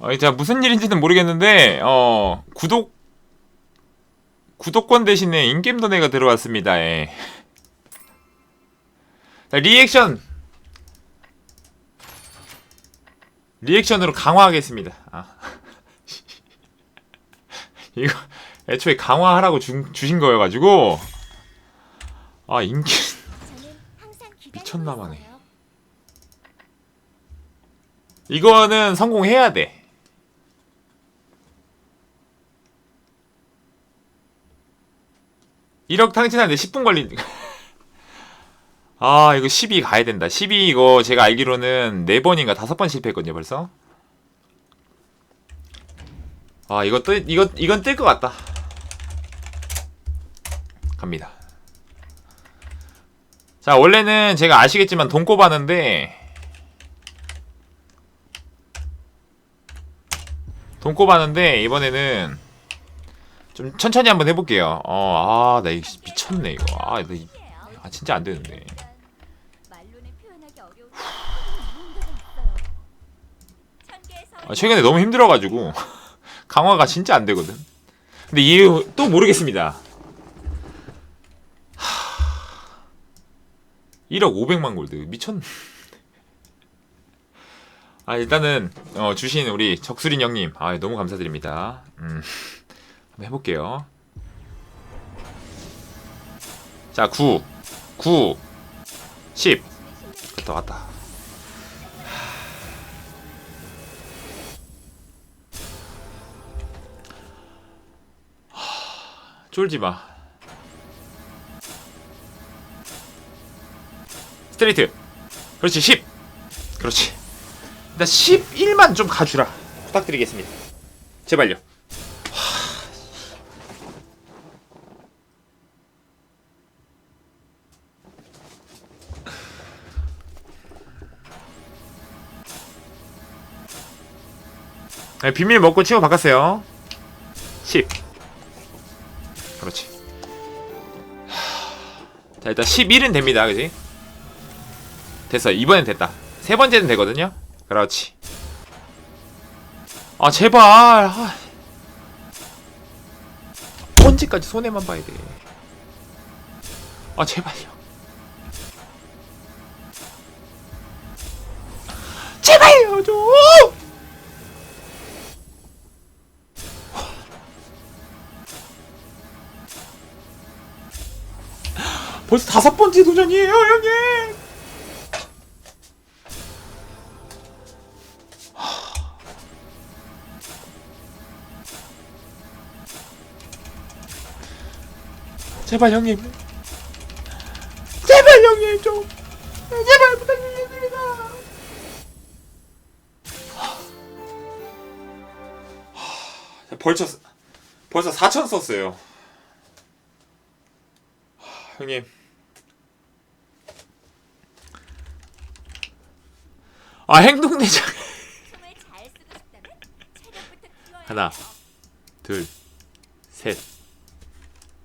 어, 자 무슨 일인지는 모르겠는데 어 구독 구독권 대신에 인게임 도네가 들어왔습니다. 예. 자, 리액션 리액션으로 강화하겠습니다. 아. 이거 애초에 강화하라고 주, 주신 거여가지고 아 인기 미쳤나봐네. 이거는 성공해야 돼. 일억 탕진하는데 10분 걸린. 아, 이거 12 가야 된다. 12 이거 제가 알기로는 4번인가 5번 실패했거든요, 벌써. 아, 이거 또, 이거, 이건 뜰 것 같다. 갑니다. 자, 원래는 제가 아시겠지만 돈 꼽았는데, 돈 꼽았는데, 이번에는 좀 천천히 한번 해볼게요. 어, 아, 나 이거 미쳤네, 이거. 아, 나, 이- 아 진짜 안 되는데. 아, 최근에 너무 힘들어가지고 강화가 진짜 안 되거든. 근데 이유 또 모르겠습니다. 하... 1억 500만 골드 미쳤. 아 일단은 어, 주신 우리 적수린 형님 아 너무 감사드립니다. 음, 해볼게요. 자 9, 9, 10 갔다 왔다. 쫄지 마. 스트레이트. 그렇지, 10. 그렇지. 나 11만 좀 가주라. 부탁드리겠습니다. 제발요. 네, 비밀 먹고 치고 바꿨어요. 10. 그렇지. 하... 자, 일단 11은 됩니다. 그지? 됐어. 이번엔 됐다. 세 번째는 되거든요? 그렇지. 아, 제발. 아. 언제까지 손해만 봐야 돼. 아, 제발요. 제발요, 좀! 벌써 다섯 번째 도전이에요, 형님! 제발 형님. 제발 형님 좀. 제발 부탁드립니다. 벌써 벌써 4천 썼어요. 형님. 아 행동 내장 하나, 둘, 셋.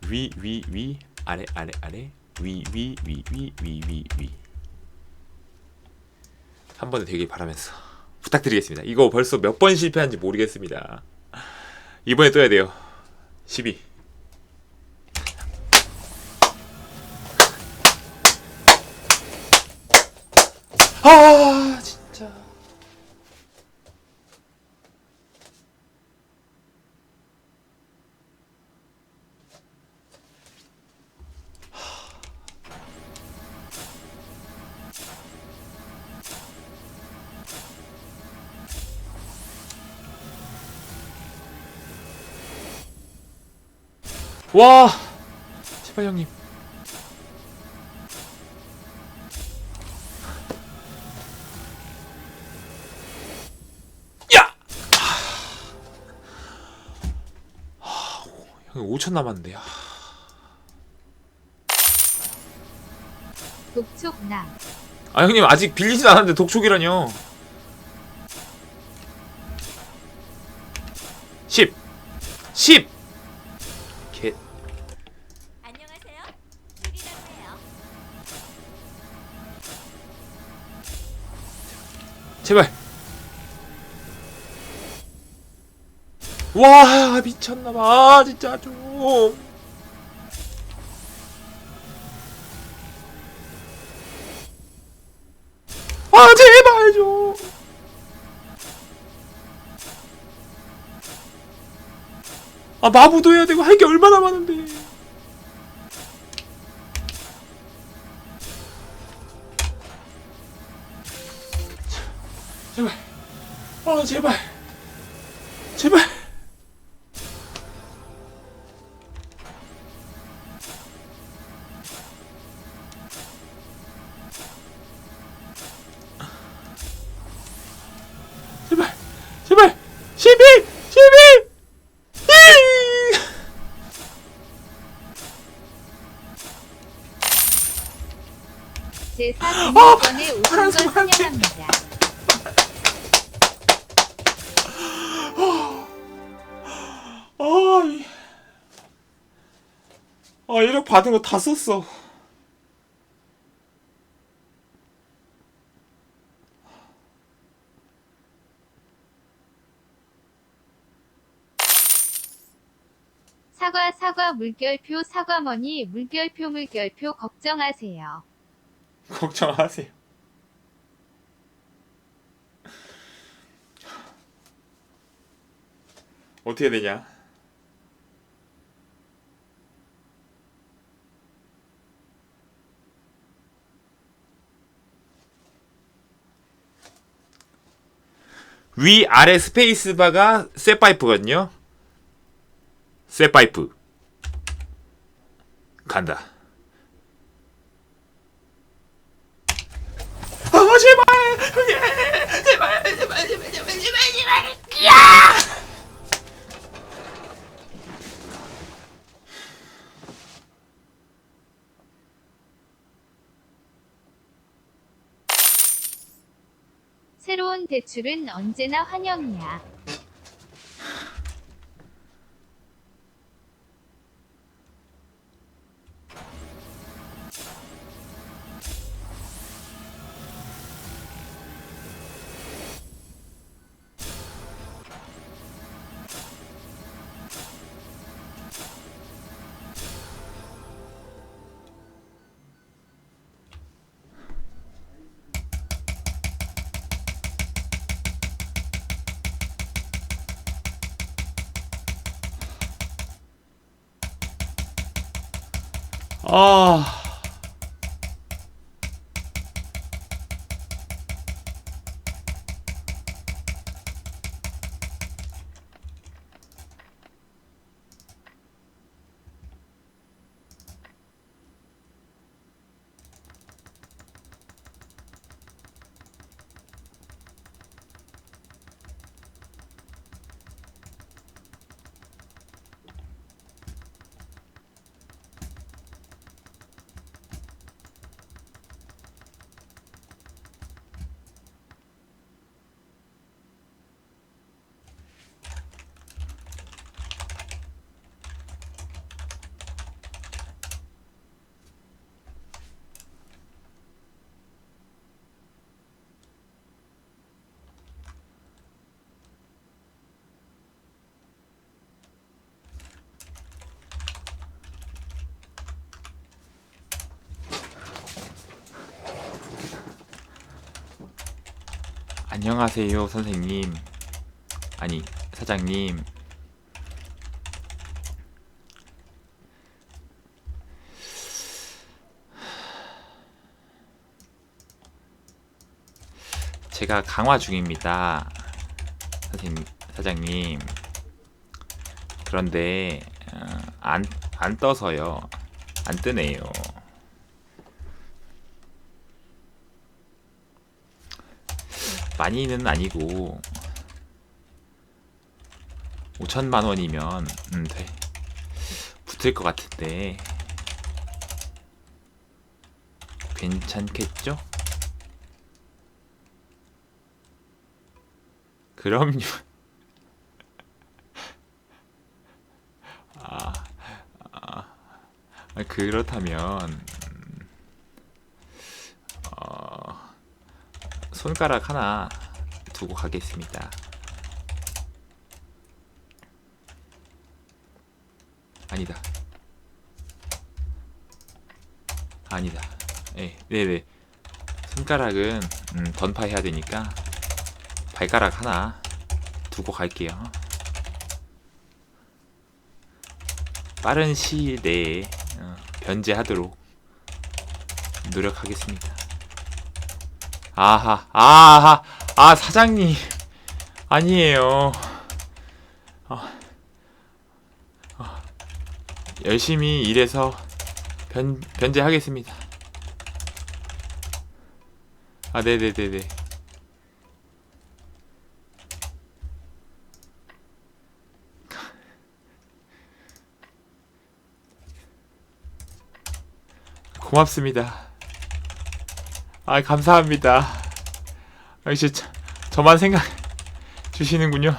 위, 위, 위, 아래, 아래, 아래, 위, 위, 위, 위, 위, 위, 위. 한 번에 되길 바라면서 부탁드리겠습니다. 이거 벌써 몇 번 실패한지 모르겠습니다. 이번에 떠야 돼요. 12. 와, 제발 형님. 야! 하, 형님 5천 남았는데. 아. 독촉나 아 형님 아직 빌리진 않았는데 독촉이라뇨. 10 10 제발 와 미쳤나봐 진짜 좀. 아 제발 좀. 아 마부도 해야 되고 할 게 얼마나 많은데. 제발. 아 제발. 제발. 제발. 제발. 12! 12! 이! 제 아, 400번에 오신 걸. 환영합니다. 받은 거 다 썼어. 사과 사과 물결표 사과머니 물결표 물결표 걱정하세요. 걱정하세요. 어떻게 되냐? 위 아래 스페이스바가 쇠파이프거든요. 쇠파이프. 간다. 아 제발! 제발 제발 제발 제발 제발 제발! 제 새로운 대출은 언제나 환영이야. 아 안녕하세요 선생님. 아니 사장님. 제가 강화 중입니다 선생님 사장님. 그런데 어, 안, 안 떠서요. 안 뜨네요 많이는 아니고 5천만 원이면 음, 돼. 붙을 것 같은데 괜찮겠죠? 그럼요. 아, 아, 아, 그렇다면 음, 어, 손가락 하나 두고 가겠습니다. 아니다. 아니다. 예, 네네. 손가락은 음, 던파해야 되니까 발가락 하나 두고 갈게요. 빠른 시일 내에 어, 변제하도록 노력하겠습니다. 아하, 아하, 아 사장님 아니에요. 어, 어, 열심히 일해서 변 변제하겠습니다. 아, 네네네네. 고맙습니다. 아, 감사합니다. 역시 저, 저만 생각 주시는군요.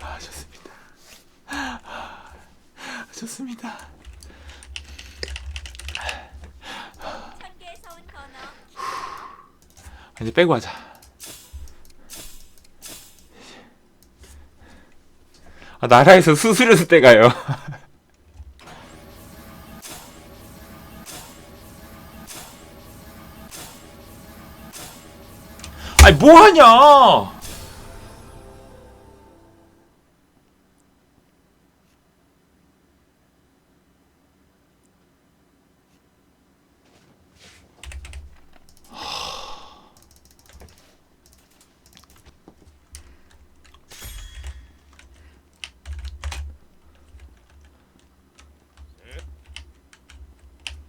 아, 좋습니다. 아, 좋습니다. 이제 빼고 하자. 아, 나라에서 수수료도 떼가요. 뭐 하냐?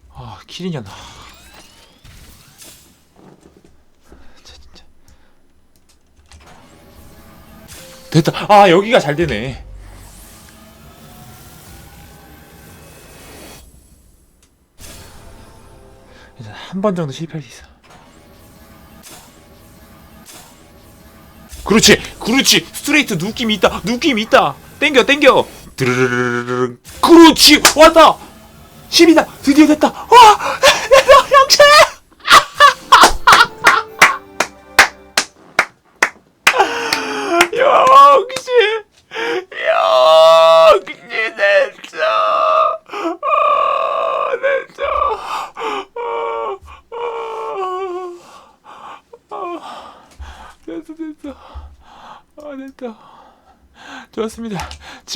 아, 키리냐 나. 진짜 진짜. 됐다. 아, 여기가 잘 되네. 한 번 정도 실패할 수 있어. 그렇지, 그렇지. 스트레이트 느낌이 있다. 느낌이 있다. 땡겨, 땡겨. 드르르르르르. 그렇지, 왔다. 10이다. 드디어 됐다. 와, 됐다,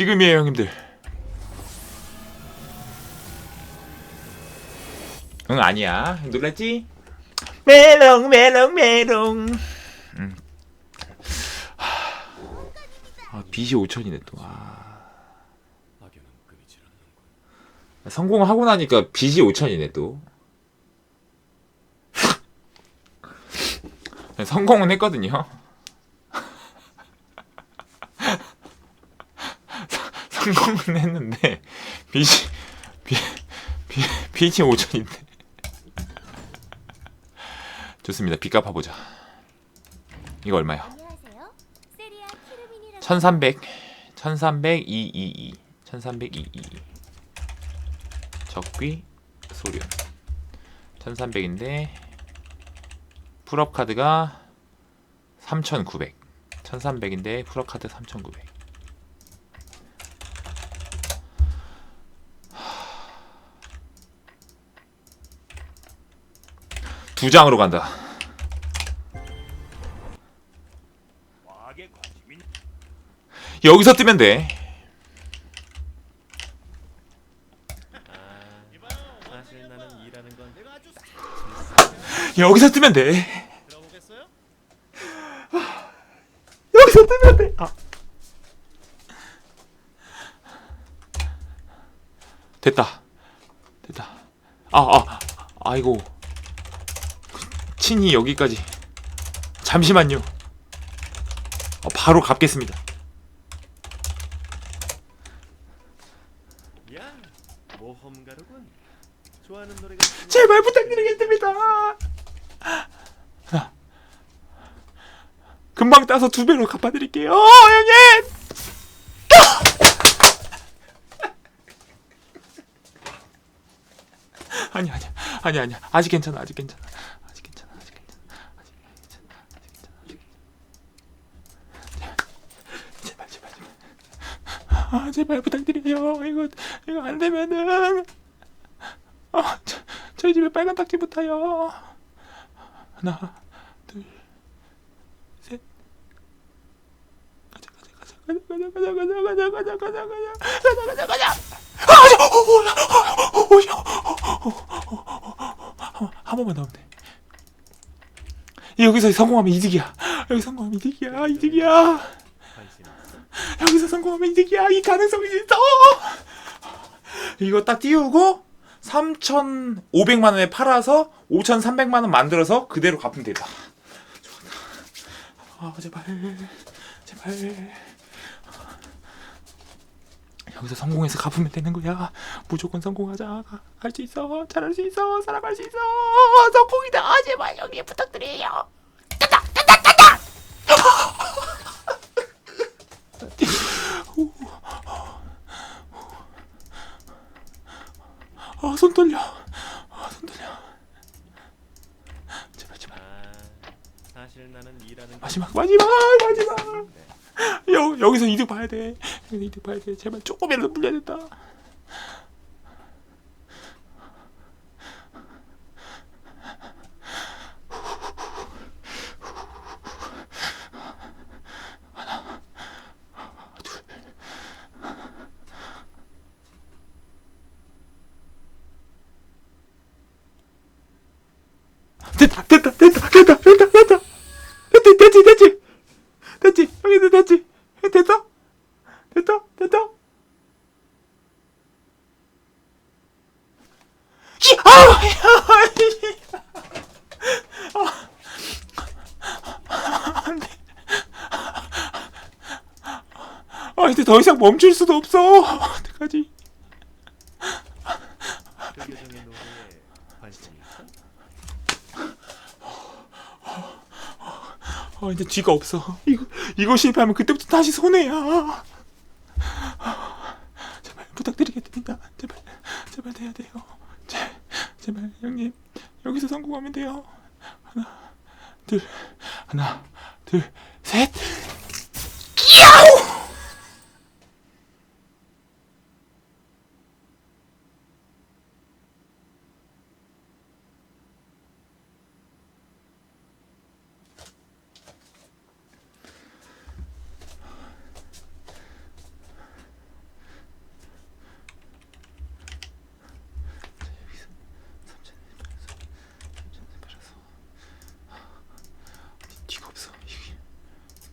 지금이에요, 형님들. 응 아니야 놀랐지? 메롱 메롱 메롱 음. 아 빚이 5천이네 또 아. 성공하고 나니까 빚이 5천이네 또 성공은 했거든요 성- 성공은 했는데 빚이 빚, 빚, 빚이 5천인데 좋습니다. 빚 갚아보자. 이거 얼마야? 안녕하세요. 세리아 키르민이라고 1300 1300 222 1300 222 적귀 소련 1300인데 풀업 카드가 3900 1300인데 풀업 카드 3900 두 장으로 간다. 여기서 뜨면 돼. 여기서 뜨면 돼. 여기서 뜨면 돼. 아. 됐다. 됐다. 아, 아, 아이고. 친이 여기까지. 잠시만요. 어, 바로 갚겠습니다. 제발 부탁드리겠습니다. 금방 따서 두 배로 갚아드릴게요. 어, 형님. 아니 아니 아니 아니 아직 괜찮아 아직 괜찮아 아직 괜찮아 아직 괜찮아 아직 괜찮아 아직 괜찮아 아직 괜찮아 제발 아 부탁드려요 이거 이거 안 되면은 아 저, 저희 집에 빨간 딱지 붙어요 하나 둘 셋 가자 가자 가자 가자 가자 가자 가자 가자 가자 가자 가자 가자 가자 아한 번만 더 하면 돼 여기서 성공하면 이득이야 여기 성공하면 이득이야 이득이야? 여기서 성공하면 이득이야 이 가능성이 있어! 이거 딱 띄우고 3,500만 원에 팔아서 5,300만 원 만들어서 그대로 갚으면 되다. 아 제발. 제발. 여기서 성공해서 갚으면 되는 거야. 무조건 성공하자. 할 수 있어. 잘할 수 있어. 살아갈 수 있어. 성공이다. 제발 형님 부탁드려요 아 손 떨려. 아 손 떨려. 제발 제발. 아, 사실 나는 일하는 건 마지막 마지막 마지막. 여, 여기서 이득 봐야 돼. 여기서 이득 봐야 돼. 제발 조금이라도 물려야 된다 됐다 됐다 됐다 됐다 됐다 됐지 됐지 됐지 됐지 여기 됐지 됐어 됐어 됐어 히! 아! 안돼 아 이제 더 이상 멈출 수도 없어. 어떡하지? 아 이제 뒤가 없어. 이거 이거 실패하면 그때부터 다시 손해야. 제발 부탁드리겠습니다. 제발 제발 돼야 돼요. 제, 제발 형님. 여기서 성공하면 돼요. 하나 둘 하나 둘 셋 야우 뒤가 없어 이게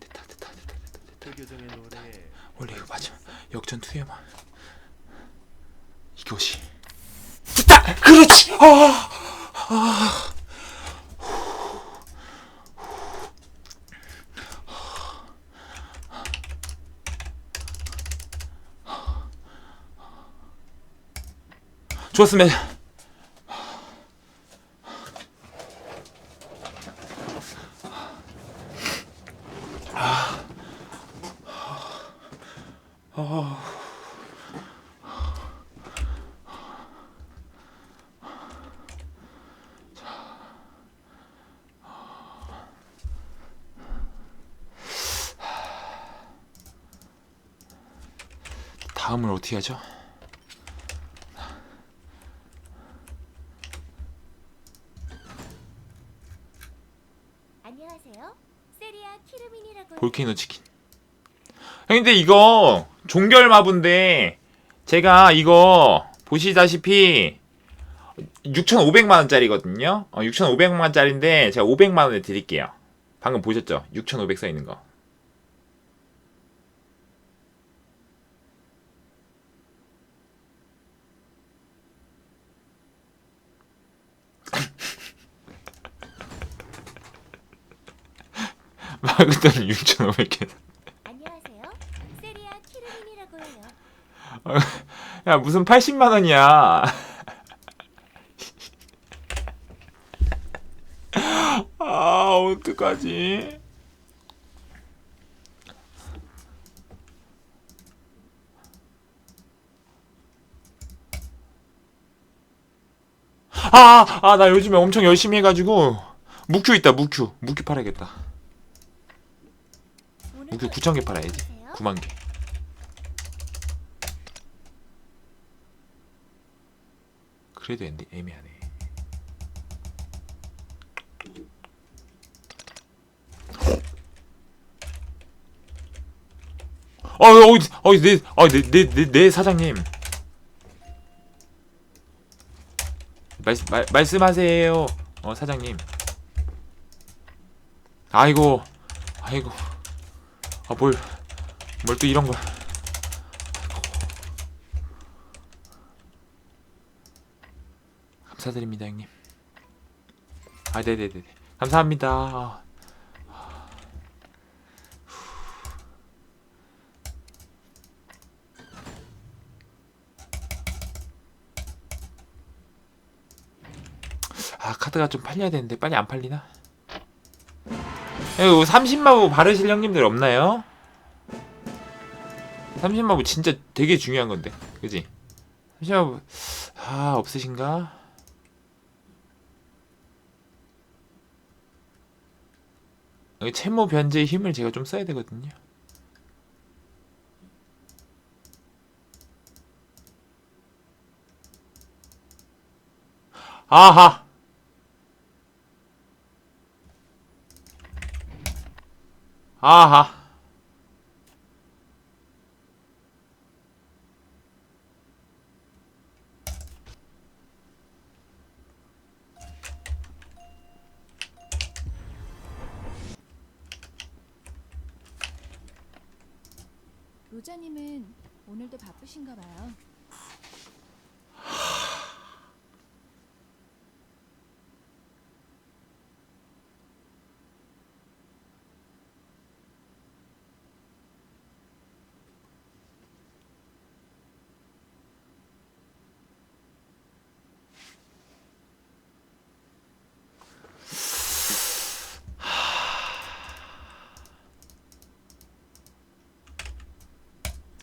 됐다 됐다 됐다 됐다 됐다 그 계 정의 노래에 원래 이거 마지막 역전 투에만 이것이. 됐다! 그렇지! 아, 아. 좋았으면 다 음을 어떻게 하죠? 안녕하세요. 세리아 키르민이라고 볼케이노 치킨. 근데 이거 종결 마부인데 제가 이거 보시다시피 6,500만 원짜리거든요. 어, 6,500만 원짜리인데 제가 500만 원에 드릴게요. 방금 보셨죠? 6,500 써 있는 거. 그대로 6,500개. 안녕하세요. 세리아 키르민이라고 해요. 야 무슨 80만 원이야. 아 어떡하지? 아, 아, 나 요즘에 엄청 열심히 해가지고 무큐 있다, 무큐, 무큐 팔아야겠다. 그 9천 개 팔아야지. 9만 개. 그래도 애매하네. 어, 어, 어, 내, 어, 내, 내, 내, 사장님. 말, 말, 말씀하세요. 어, 사장님. 아이고, 아이고. 아, 뭘, 뭘 또 이런 걸. 감사드립니다, 형님. 아, 네네네. 감사합니다. 아. 아, 카드가 좀 팔려야 되는데 빨리 안 팔리나? 이거 30마부 바르실 형님들 없나요? 30마부 진짜 되게 중요한 건데. 그지? 30마부 아, 없으신가? 채모 변제의 힘을 제가 좀 써야 되거든요. 아하. 아하. 로자님은 오늘도 바쁘신가 봐요.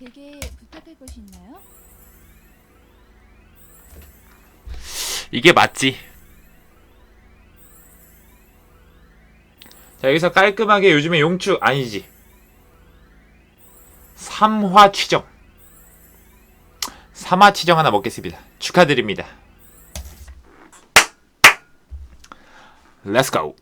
되게 부탁할 것이 있나요? 이게 맞지. 자, 여기서 깔끔하게 요즘에 용축 아니지. 삼화 취정. 삼화 취정 하나 먹겠습니다. 축하드립니다. Let's go.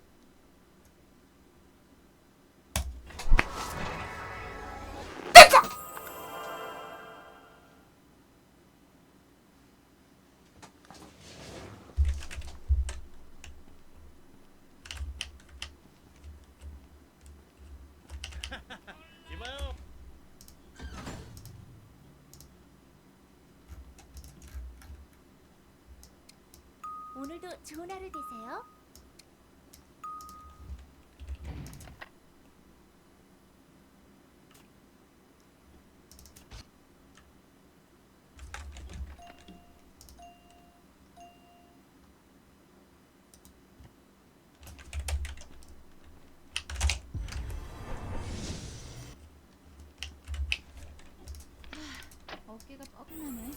어깨가 뻐근하네.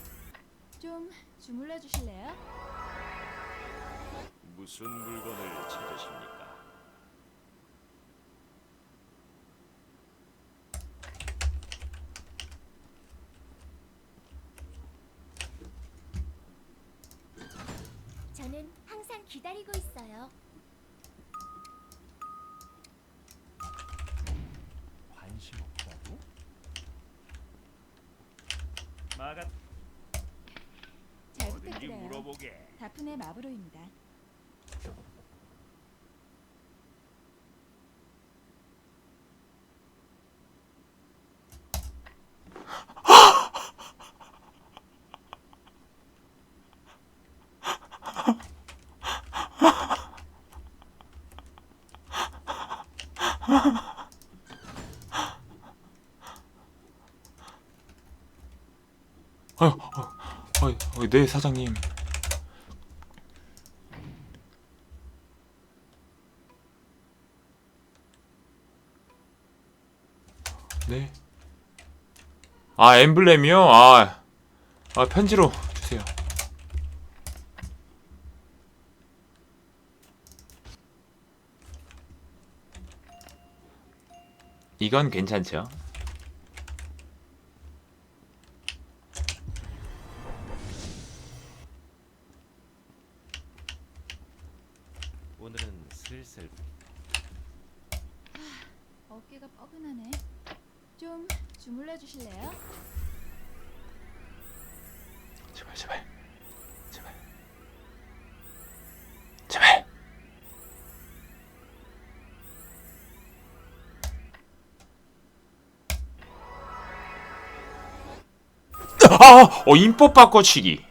좀 주물러 주실래요? 무슨 물건을 찾으십니까? 저는 항상 기다리고 있어요. 관심 없다고? 마가 잘 어딘지 물어보게. 다프네 마브로입니다. 아유, 어, 어, 어, 네 사장님. 아 엠블렘이요? 아, 아 편지로 주세요. 이건 괜찮죠? 오늘은 슬슬. 아, 어깨가 뻐근하네. 좀 주물러 주실래요? 제발 제발. 제발. 제발. 아! 어 인법 바꿔치기.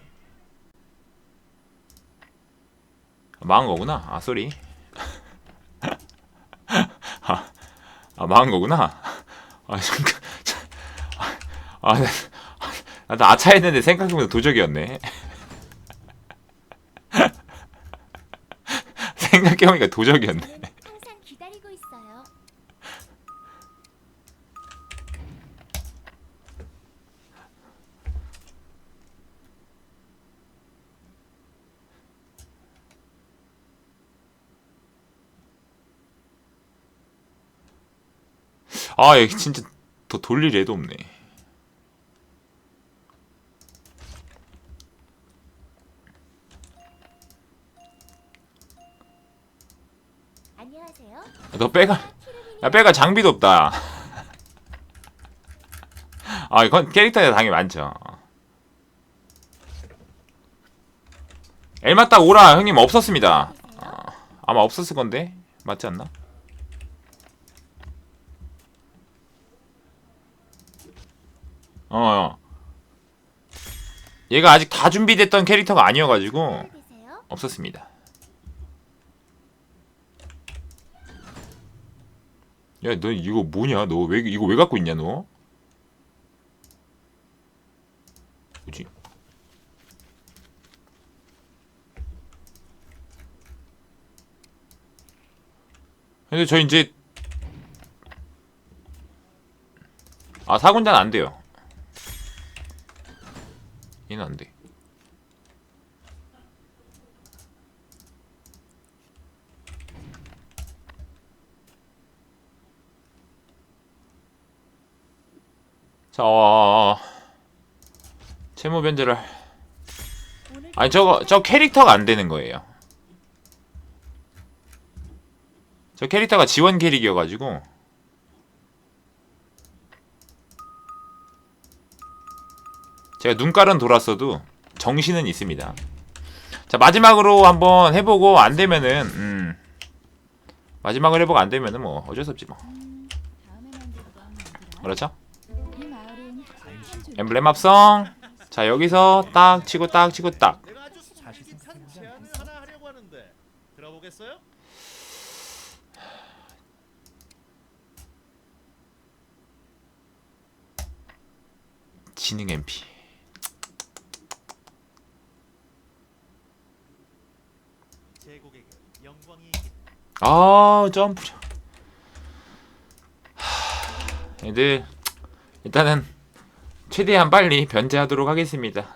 망한 거구나. 아 쏘리 아, 아 망한 거구나 아 잠깐 아, 나, 아, 나 아차했는데 생각해보면 도적이었네. 생각해보니까 도적이었네. 항상 기다리고 있어요. 아, 얘 진짜 더 돌릴 애도 없네. 안녕하세요. 너 빼가, 야 빼가 장비도 없다. 아, 이건 캐릭터에 당연히 많죠. 엘마 딱 오라 형님 없었습니다. 아, 아마 없었을 건데 맞지 않나? 어, 어. 얘가 아직 다 준비됐던 캐릭터가 아니어가지고? 없었습니다. 야, 너 이거 뭐냐? 너 왜 이거 왜 갖고 있냐, 너? 뭐지? 근데 저 이제 아 사군자는 안 돼요. 얘는 안 돼. 자, 어, 채무 변제를 아니 저거 저 캐릭터가 안 되는 거예요. 저 캐릭터가 지원 캐릭이어가지고 제가 눈깔은 돌았어도 정신은 있습니다. 자 마지막으로 한번 해보고 안 되면은 음, 마지막으로 해보고 안 되면은 뭐 어쩔 수 없지 뭐? 그렇죠? 엠블렘 합성. 자 여기서 딱 치고 딱 치고 딱. 지능 MP. 제 고객은 영광이 아 점프. 하, 애들 일단은 최대한 빨리 변제하도록 하겠습니다.